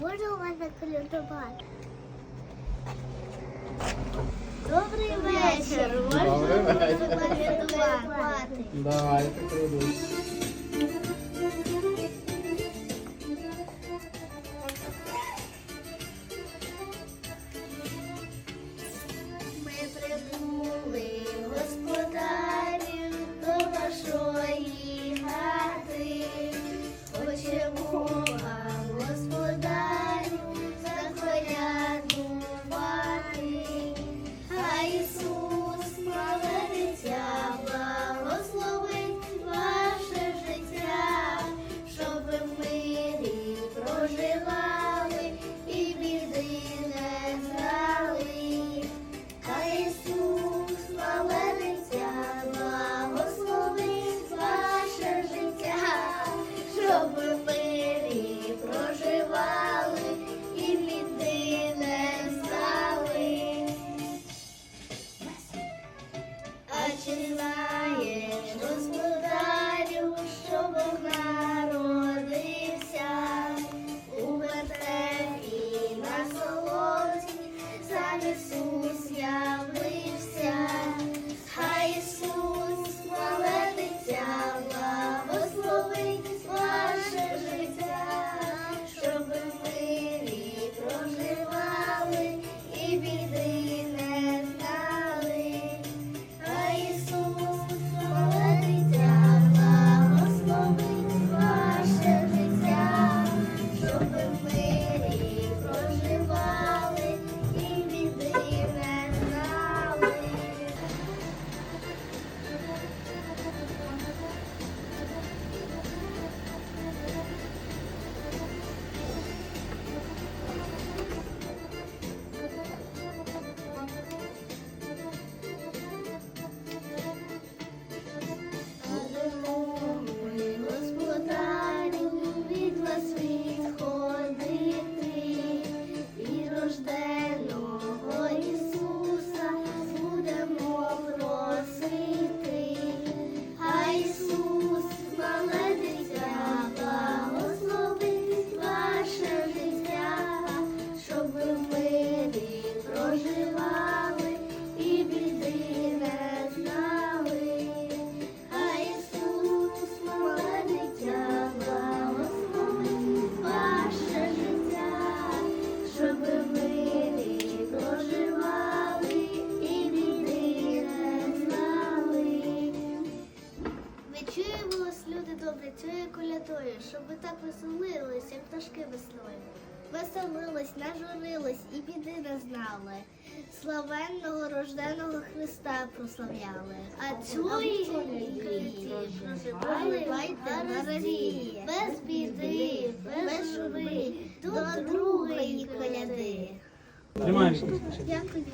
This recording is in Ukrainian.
Можу вас заколядувати? Добрий вечір. Можу вас заколядувати? Давай, заколядуй. люди добрі, цю колядою, щоб ви так веселились, як пташки весною. Веселились, нажурились і біди не знали. Славенного рожденого Христа прославляли. А цюї проживали разі, без біди, без жури, до другої коляди. Дякую.